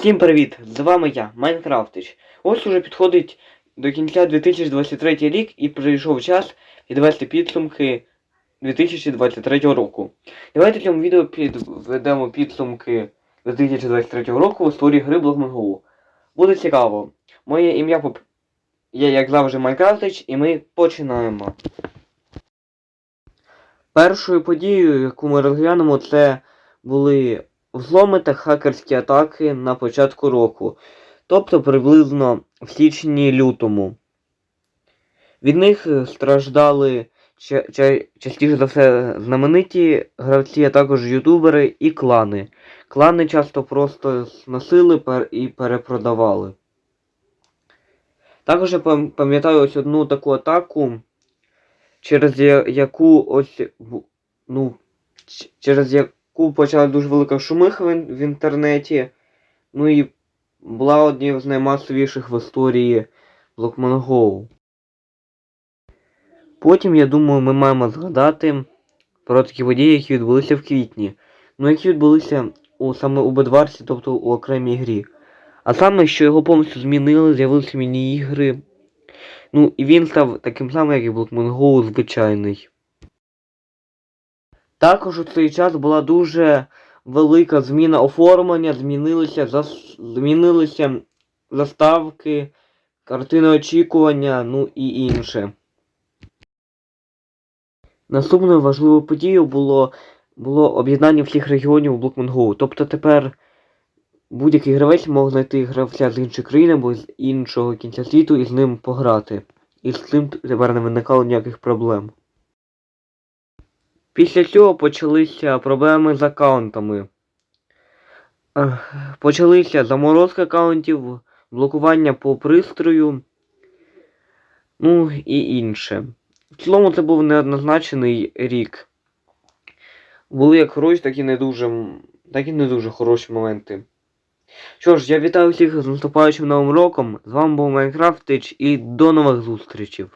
Всім привіт! З вами я, Майнкрафтич. Ось уже підходить до кінця 2023 рік і прийшов час підвести підсумки 2023 року. Давайте в цьому відео підведемо підсумки 2023 року у створі гри Blockman Буде цікаво. Моє ім'я поп... є, як завжди, Майнкрафтич, і ми починаємо. Першою подією, яку ми розглянемо, це були взломи та хакерські атаки на початку року, тобто приблизно в січні-лютому. Від них е, страждали ча- ча- частіше за все знамениті гравці, а також ютубери і клани. Клани часто просто сносили пер- і перепродавали. Також я пам'ятаю ось одну таку атаку, через яку ось ну, через яку почала дуже велика шумиха в, інтернеті. Ну і була однією з наймасовіших в історії Blockman Go. Потім, я думаю, ми маємо згадати про такі події, які відбулися в квітні. Ну, які відбулися у, саме у Бедварсі, тобто у окремій грі. А саме, що його повністю змінили, з'явилися міні-ігри. Ну, і він став таким самим, як і Blockman Go звичайний. Також у цей час була дуже велика зміна оформлення, змінилися, зас... змінилися заставки, картини очікування, ну і інше. Наступною важливою подією було, було об'єднання всіх регіонів у Go. Тобто тепер будь-який гравець мог знайти гравця з іншої країни або з іншого кінця світу і з ним пограти. І з цим тепер не виникало ніяких проблем. Після цього почалися проблеми з аккаунтами. Почалися заморозки аккаунтів, блокування по пристрою, ну і інше. В цілому це був неоднозначений рік. Були як хороші, так і не дуже, так і не дуже хороші моменти. Що ж, я вітаю всіх з наступаючим новим роком. З вами був Майнкрафтич і до нових зустрічей.